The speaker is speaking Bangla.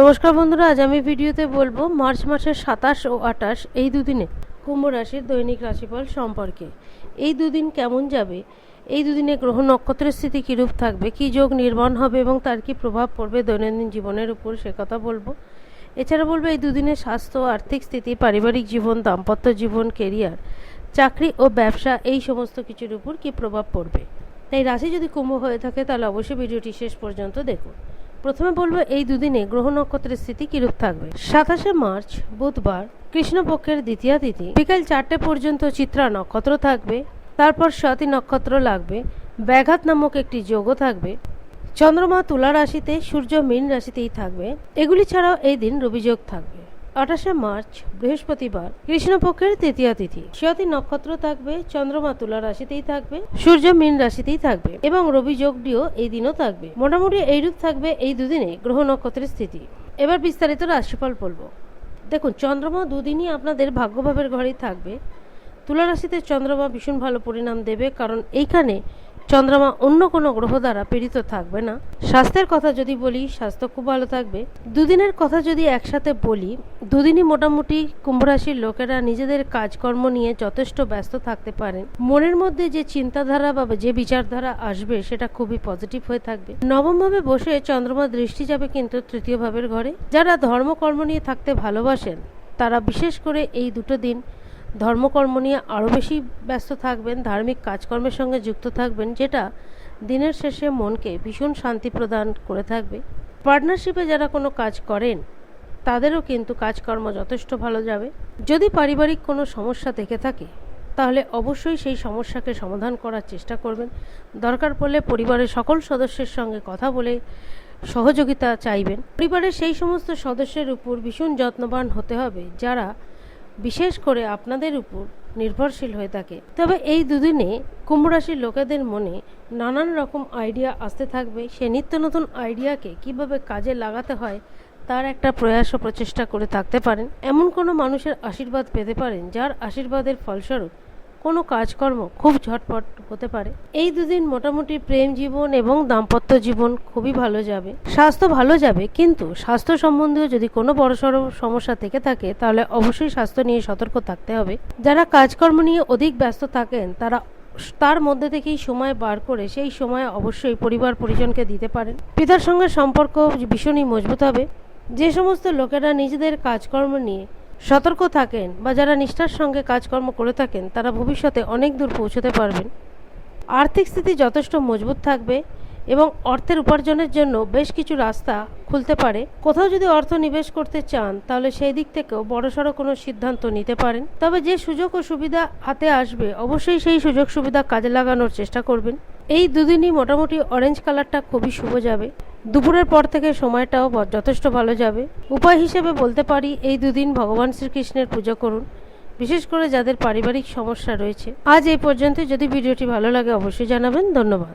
নমস্কার বন্ধুরা, আজ আমি ভিডিওতে বলব মার্চ মাসের সাতাশ ও আটাশ এই দুদিনে কুম্ভ রাশির দৈনিক রাশিফল সম্পর্কে। এই দুদিন কেমন যাবে? এই দুদিনে গ্রহ নক্ষত্রের স্থিতি কীরূপ থাকবে? কী যোগ নির্মাণ হবে এবং তার কী প্রভাব পড়বে? দৈনন্দিন জীবনের উপর সে কথা বলব। এছাড়া বলব, এই দুদিনে স্বাস্থ্য, আর্থিক স্থিতি, পারিবারিক জীবন, দাম্পত্য জীবন কেরিয়ার চাকরি ও ব্যবসা, এই সমস্ত কিছুর উপর কী প্রভাব পড়বে? তাই রাশি যদি কুম্ভ হয়ে থাকে, তাহলে অবশ্যই ভিডিওটি শেষ পর্যন্ত দেখুন। প্রথমে বলব এই দুদিনে গ্রহ নক্ষত্রের স্থিতি কিরূপ থাকবে? সাতাশে মার্চ, বুধবার, কৃষ্ণপক্ষের দ্বিতীয় তিথি। বিকাল চারটে পর্যন্ত চিত্রা নক্ষত্র থাকবে, তারপর স্বাতি নক্ষত্র লাগবে, ব্যাঘাত নামক একটি যোগও থাকবে। চন্দ্রমা তুলা রাশিতে, সূর্য মীন রাশিতেই থাকবে। এগুলি ছাড়াও এই দিন রবিযোগ থাকবে। আঠাশে মার্চ, বৃহস্পতিবার, কৃষ্ণপক্ষের তৃতীয় তিথি। স্বাতি নক্ষত্র থাকবে, চন্দ্রমা তুলা রাশিতেই থাকবে, সূর্য মীন রাশিতেই থাকবে এবং রবি যোগটিও এই দিনও থাকবে। মোটামুটি এইরূপ থাকবে এই দুদিনে গ্রহ নক্ষত্রের স্থিতি। এবার বিস্তারিত রাশিফল বলব। দেখুন, চন্দ্রমা দুদিনই আপনাদের ভাগ্যভাবের ঘরেই থাকবে। তুলা রাশিতে চন্দ্রমা ভীষণ ভালো পরিণাম দেবে কারণ এইখানে চন্দ্রমা অন্য কোনো গ্রহ দ্বারা পীড়িত থাকবে না। স্বাস্থ্যের কথা যদি বলি, স্বাস্থ্য খুব ভালো থাকবে। দুদিনের কথা যদি একসাথে বলি, দুদিনই মোটামুটি কুম্ভ রাশির লোকেরা নিজেদের কাজকর্ম নিয়ে যথেষ্ট ব্যস্ত থাকতে পারেন মনের মধ্যে যে চিন্তাধারা বা যে বিচারধারা আসবে, সেটা খুবই পজিটিভ হয়ে থাকবে। নবমভাবে বসে চন্দ্রমা দৃষ্টি যাবে কিন্তু তৃতীয় ভাবের ঘরে। যারা ধর্মকর্ম নিয়ে থাকতে ভালোবাসেন, তারা বিশেষ করে এই দুটো দিন ধর্মকর্ম নিয়ে আরও বেশি ব্যস্ত থাকবেন, ধার্মিক কাজকর্মের সঙ্গে যুক্ত থাকবেন, যেটা দিনের শেষে মনকে ভীষণ শান্তি প্রদান করে থাকবে। পার্টনারশিপে যারা কোনো কাজ করেন, তাদেরও কিন্তু কাজকর্ম যথেষ্ট ভালো যাবে। যদি পারিবারিক কোনো সমস্যা থেকে থাকে, তাহলে অবশ্যই সেই সমস্যাকে সমাধান করার চেষ্টা করবেন। দরকার পড়লে পরিবারের সকল সদস্যের সঙ্গে কথা বলে সহযোগিতা চাইবেন। পরিবারের সেই সমস্ত সদস্যের উপর ভীষণ যত্নবান হতে হবে, যারা বিশেষ করে আপনাদের উপর নির্ভরশীল হয়ে থাকে। তবে এই দুদিনে কুম্ভ রাশির লোকেদের মনে নানান রকম আইডিয়া আসতে থাকবে। সে নিত্য নতুন আইডিয়াকে কীভাবে কাজে লাগাতে হয়, তার একটা প্রয়াস ও প্রচেষ্টা করে থাকতে পারেন। এমন কোনো মানুষের আশীর্বাদ পেতে পারেন, যার আশীর্বাদের ফলস্বরূপ কোনো কাজকর্ম খুব ঝটপট হতে পারে। এই দুদিন মোটামুটি প্রেম জীবন এবং দাম্পত্য জীবন খুবই ভালো যাবে। স্বাস্থ্য ভালো যাবে, কিন্তু স্বাস্থ্য সম্বন্ধীয় যদি কোনো বড়সড় সমস্যা থেকে থাকে, তাহলে অবশ্যই স্বাস্থ্য নিয়ে সতর্ক থাকতে হবে। যারা কাজকর্ম নিয়ে অধিক ব্যস্ত থাকেন, তারা তার মধ্যে থেকেই সময় বার করে সেই সময় অবশ্যই পরিবার পরিজনকে দিতে পারেন। পিতার সঙ্গে সম্পর্ক ভীষণই মজবুত হবে। যে সমস্ত লোকেরা নিজেদের কাজকর্ম নিয়ে সতর্ক থাকেন বা যারা নিষ্ঠার সঙ্গে কাজকর্ম করে থাকেন, তারা ভবিষ্যতে অনেক দূর পৌঁছতে পারবেন। আর্থিক স্থিতি যথেষ্ট মজবুত থাকবে এবং অর্থের উপার্জনের জন্য বেশ কিছু রাস্তা খুলতে পারে। কোথাও যদি অর্থ নিবেশ করতে চান, তাহলে সেই দিক থেকেও বড়সড় কোনো সিদ্ধান্ত নিতে পারেন। তবে যে সুযোগ ও সুবিধা হাতে আসবে, অবশ্যই সেই সুযোগ সুবিধা কাজে লাগানোর চেষ্টা করবেন। এই দুদিনই মোটামুটি অরেঞ্জ কালারটা খুবই শুভ যাবে। দুপুরের পর থেকে সময়টাও যথেষ্ট ভালো যাবে। উপায় হিসেবে বলতে পারি, এই দুদিন ভগবান শ্রীকৃষ্ণের পুজো করুন। বিশেষ করে যাদের পারিবারিক সমস্যা রয়েছে। আজ এই পর্যন্ত যদি ভিডিওটি ভালো লাগে, অবশ্যই জানাবেন। ধন্যবাদ।